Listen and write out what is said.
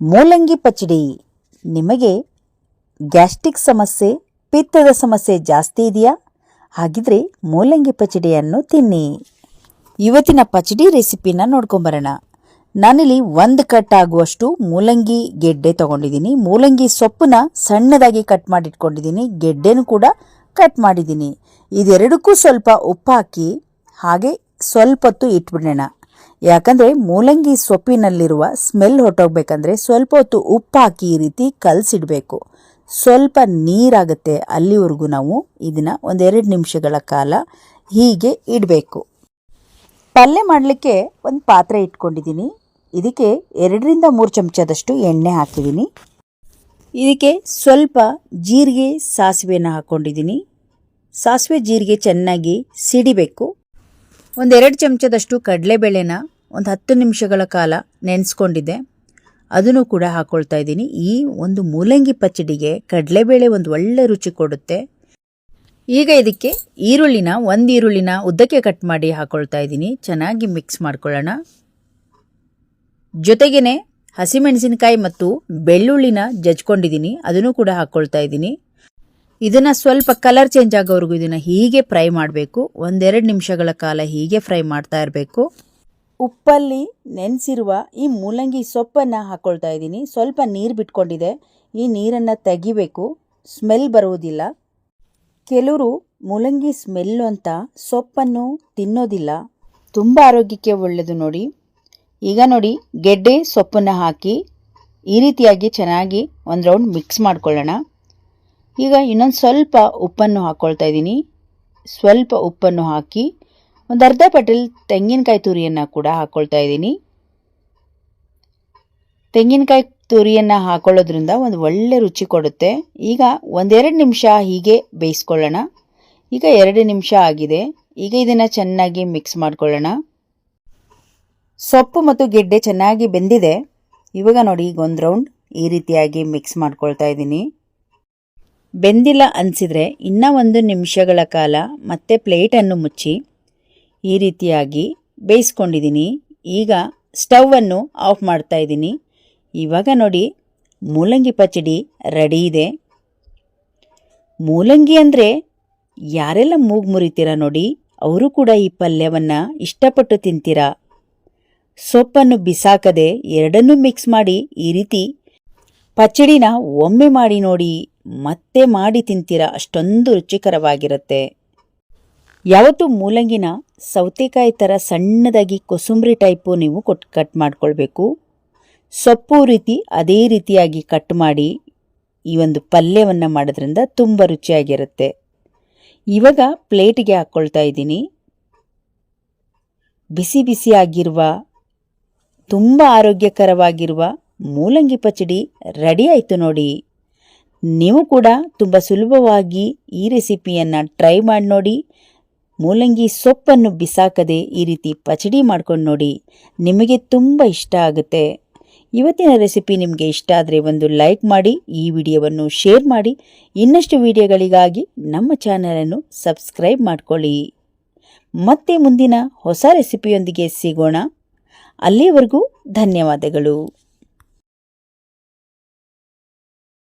ಮೂಲಂಗಿ ಪಚಡಿ. ನಿಮಗೆ ಗ್ಯಾಸ್ಟ್ರಿಕ್ ಸಮಸ್ಯೆ, ಪಿತ್ತದ ಸಮಸ್ಯೆ ಜಾಸ್ತಿ ಇದೆಯಾ? ಹಾಗಿದ್ರೆ ಮೂಲಂಗಿ ಪಚಡಿಯನ್ನು ತಿನ್ನಿ. ಇವತ್ತಿನ ಪಚಡಿ ರೆಸಿಪಿನ ನೋಡ್ಕೊಂಬರೋಣ. ನಾನಿಲ್ಲಿ ಒಂದು ಕಟ್ ಆಗುವಷ್ಟು ಮೂಲಂಗಿ ಗೆಡ್ಡೆ ತಗೊಂಡಿದ್ದೀನಿ. ಮೂಲಂಗಿ ಸೊಪ್ಪನ್ನ ಸಣ್ಣದಾಗಿ ಕಟ್ ಮಾಡಿಟ್ಕೊಂಡಿದ್ದೀನಿ. ಗೆಡ್ಡೆನೂ ಕೂಡ ಕಟ್ ಮಾಡಿದ್ದೀನಿ. ಇದೆರಡಕ್ಕೂ ಸ್ವಲ್ಪ ಉಪ್ಪು ಹಾಕಿ ಹಾಗೆ ಸ್ವಲ್ಪ ಹೊತ್ತು ಇಟ್ಬಿಡೋಣ. ಯಾಕಂದರೆ ಮೂಲಂಗಿ ಸೊಪ್ಪಿನಲ್ಲಿರುವ ಸ್ಮೆಲ್ ಹೊಟ್ಟೋಗ್ಬೇಕಂದ್ರೆ ಸ್ವಲ್ಪ ಹೊತ್ತು ಉಪ್ಪು ಹಾಕಿ ಈ ರೀತಿ ಕಲಸಿಡಬೇಕು. ಸ್ವಲ್ಪ ನೀರಾಗುತ್ತೆ ಅಲ್ಲಿವರೆಗೂ ನಾವು ಇದನ್ನು ಒಂದೆರಡು ನಿಮಿಷಗಳ ಕಾಲ ಹೀಗೆ ಇಡಬೇಕು. ಪಲ್ಯ ಮಾಡಲಿಕ್ಕೆ ಒಂದು ಪಾತ್ರೆ ಇಟ್ಕೊಂಡಿದ್ದೀನಿ. ಇದಕ್ಕೆ ಎರಡರಿಂದ ಮೂರು ಚಮಚದಷ್ಟು ಎಣ್ಣೆ ಹಾಕಿದ್ದೀನಿ. ಇದಕ್ಕೆ ಸ್ವಲ್ಪ ಜೀರಿಗೆ ಸಾಸಿವೆನ ಹಾಕ್ಕೊಂಡಿದ್ದೀನಿ ಸಾಸಿವೆ ಜೀರಿಗೆ ಚೆನ್ನಾಗಿ ಸಿಡಿಬೇಕು. ಒಂದೆರಡು ಚಮಚದಷ್ಟು ಕಡಲೆಬೇಳೆನ ಒಂದು ಹತ್ತು ನಿಮಿಷಗಳ ಕಾಲ ನೆನೆಸ್ಕೊಂಡಿದ್ದೆ. ಅದನ್ನು ಕೂಡ ಹಾಕ್ಕೊಳ್ತಾ ಇದ್ದೀನಿ. ಈ ಒಂದು ಮೂಲಂಗಿ ಪಚ್ಚಡಿಗೆ ಕಡಲೆಬೇಳೆ ಒಂದು ಒಳ್ಳೆ ರುಚಿ ಕೊಡುತ್ತೆ. ಈಗ ಇದಕ್ಕೆ ಈರುಳ್ಳಿನ ಒಂದು ಈರುಳ್ಳಿನ ಉದ್ದಕ್ಕೆ ಕಟ್ ಮಾಡಿ ಹಾಕ್ಕೊಳ್ತಾ ಇದ್ದೀನಿ. ಚೆನ್ನಾಗಿ ಮಿಕ್ಸ್ ಮಾಡ್ಕೊಳ್ಳೋಣ. ಜೊತೆಗೇ ಹಸಿಮೆಣಸಿನಕಾಯಿ ಮತ್ತು ಬೆಳ್ಳುಳ್ಳಿನ ಜಜ್ಕೊಂಡಿದ್ದೀನಿ. ಅದನ್ನು ಕೂಡ ಹಾಕ್ಕೊಳ್ತಾ ಇದ್ದೀನಿ. ಇದನ್ನು ಸ್ವಲ್ಪ ಕಲರ್ ಚೇಂಜ್ ಆಗೋವರೆಗೂ ಇದನ್ನು ಹೀಗೆ ಫ್ರೈ ಮಾಡಬೇಕು. ಒಂದೆರಡು ನಿಮಿಷಗಳ ಕಾಲ ಹೀಗೆ ಫ್ರೈ ಮಾಡ್ತಾ ಇರಬೇಕು. ಉಪ್ಪಲ್ಲಿ ನೆನೆಸಿರುವ ಈ ಮೂಲಂಗಿ ಸೊಪ್ಪನ್ನು ಹಾಕ್ಕೊಳ್ತಾ ಇದ್ದೀನಿ. ಸ್ವಲ್ಪ ನೀರು ಬಿಟ್ಕೊಂಡಿದೆ. ಈ ನೀರನ್ನು ತೆಗಿಬೇಕು. ಸ್ಮೆಲ್ ಬರುವುದಿಲ್ಲ ಕೆಲವರು ಮೂಲಂಗಿ ಸ್ಮೆಲ್ಲು ಅಂತ ಸೊಪ್ಪನ್ನು ತಿನ್ನೋದಿಲ್ಲ. ತುಂಬ ಆರೋಗ್ಯಕ್ಕೆ ಒಳ್ಳೆಯದು ನೋಡಿ. ಈಗ ನೋಡಿ, ಗೆಡ್ಡೆ ಸೊಪ್ಪನ್ನು ಹಾಕಿ ಈ ರೀತಿಯಾಗಿ ಚೆನ್ನಾಗಿ ಒಂದು ರೌಂಡ್ ಮಿಕ್ಸ್ ಮಾಡ್ಕೊಳ್ಳೋಣ. ಈಗ ಇನ್ನೊಂದು ಸ್ವಲ್ಪ ಉಪ್ಪನ್ನು ಹಾಕ್ಕೊಳ್ತಾ ಇದ್ದೀನಿ. ಸ್ವಲ್ಪ ಉಪ್ಪನ್ನು ಹಾಕಿ ಒಂದು ಅರ್ಧ ಪಟಲ್ ತೆಂಗಿನಕಾಯಿ ತುರಿಯನ್ನು ಕೂಡ ಹಾಕ್ಕೊಳ್ತಾ ಇದ್ದೀನಿ. ತೆಂಗಿನಕಾಯಿ ತುರಿಯನ್ನು ಹಾಕೊಳ್ಳೋದ್ರಿಂದ ಒಂದು ಒಳ್ಳೆ ರುಚಿ ಕೊಡುತ್ತೆ. ಈಗ ಒಂದೆರಡು ನಿಮಿಷ ಹೀಗೆ ಬೇಯಿಸ್ಕೊಳ್ಳೋಣ. ಈಗ ಎರಡು ನಿಮಿಷ ಆಗಿದೆ. ಈಗ ಇದನ್ನು ಚೆನ್ನಾಗಿ ಮಿಕ್ಸ್ ಮಾಡ್ಕೊಳ್ಳೋಣ. ಸೊಪ್ಪು ಮತ್ತು ಗೆಡ್ಡೆ ಚೆನ್ನಾಗಿ ಬೆಂದಿದೆ. ಇವಾಗ ನೋಡಿ ಈಗ ಒಂದು ರೌಂಡ್ ಈ ರೀತಿಯಾಗಿ ಮಿಕ್ಸ್ ಮಾಡ್ಕೊಳ್ತಾ ಇದ್ದೀನಿ. ಬೆಂದಿಲ್ಲ ಅನಿಸಿದರೆ ಇನ್ನೂ ಒಂದು ನಿಮಿಷಗಳ ಕಾಲ ಮತ್ತೆ ಪ್ಲೇಟನ್ನು ಮುಚ್ಚಿ ಈ ರೀತಿಯಾಗಿ ಬೇಯಿಸ್ಕೊಂಡಿದ್ದೀನಿ. ಈಗ ಸ್ಟವನ್ನು ಆಫ್ ಮಾಡ್ತಾ ಇದ್ದೀನಿ. ಇವಾಗ ನೋಡಿ, ಮೂಲಂಗಿ ಪಚಡಿ ರೆಡಿ ಇದೆ. ಮೂಲಂಗಿ ಅಂದರೆ ಯಾರೆಲ್ಲ ಮೂಗು ಮುರಿತೀರ ನೋಡಿ, ಅವರು ಕೂಡ ಈ ಪಲ್ಯವನ್ನು ಇಷ್ಟಪಟ್ಟು ತಿಂತೀರಾ? ಸೊಪ್ಪನ್ನು ಬಿಸಾಕದೆ ಎರಡನ್ನೂ ಮಿಕ್ಸ್ ಮಾಡಿ ಈ ರೀತಿ ಪಚಡಿನ ಒಮ್ಮೆ ಮಾಡಿ ನೋಡಿ ಮತ್ತೆ ಮಾಡಿ ತಿಂತೀರಾ? ಅಷ್ಟೊಂದು ರುಚಿಕರವಾಗಿರುತ್ತೆ. ಯಾವತ್ತೂ ಮೂಲಂಗಿನ ಸೌತೆಕಾಯಿ ಥರ ಸಣ್ಣದಾಗಿ ಕೊಸುಂಬರಿ ಟೈಪು ನೀವು ಕೊಟ್, ಕಟ್ ಮಾಡ್ಕೊಳ್ಬೇಕು. ಸೊಪ್ಪು ರೀತಿ ಅದೇ ರೀತಿಯಾಗಿ ಕಟ್ ಮಾಡಿ ಈ ಒಂದು ಪಲ್ಯವನ್ನು ಮಾಡೋದ್ರಿಂದ ತುಂಬ ರುಚಿಯಾಗಿರುತ್ತೆ. ಇವಾಗ ಪ್ಲೇಟಿಗೆ ಹಾಕ್ಕೊಳ್ತಾ ಇದ್ದೀನಿ. ಬಿಸಿ ಬಿಸಿಯಾಗಿರುವ ತುಂಬ ಆರೋಗ್ಯಕರವಾಗಿರುವ ಮೂಲಂಗಿ ಪಚಡಿ ರೆಡಿ ಆಯಿತು ನೋಡಿ. ನೀವು ಕೂಡ ತುಂಬ ಸುಲಭವಾಗಿ ಈ ರೆಸಿಪಿಯನ್ನು ಟ್ರೈ ಮಾಡಿ ನೋಡಿ. ಮೂಲಂಗಿ ಸೊಪ್ಪನ್ನು ಬಿಸಾಕದೆ ಈ ರೀತಿ ಪಚಡಿ ಮಾಡ್ಕೊಂಡು ನೋಡಿ. ನಿಮಗೆ ತುಂಬ ಇಷ್ಟ ಆಗುತ್ತೆ. ಇವತ್ತಿನ ರೆಸಿಪಿ ನಿಮಗೆ ಇಷ್ಟ ಆದರೆ ಒಂದು ಲೈಕ್ ಮಾಡಿ, ಈ ವಿಡಿಯೋವನ್ನು ಶೇರ್ ಮಾಡಿ. ಇನ್ನಷ್ಟು ವಿಡಿಯೋಗಳಿಗಾಗಿ ನಮ್ಮ ಚಾನಲನ್ನು ಸಬ್ಸ್ಕ್ರೈಬ್ ಮಾಡಿಕೊಳ್ಳಿ. ಮತ್ತೆ ಮುಂದಿನ ಹೊಸ ರೆಸಿಪಿಯೊಂದಿಗೆ ಸಿಗೋಣ. ಅಲ್ಲಿಯವರೆಗೂ ಧನ್ಯವಾದಗಳು.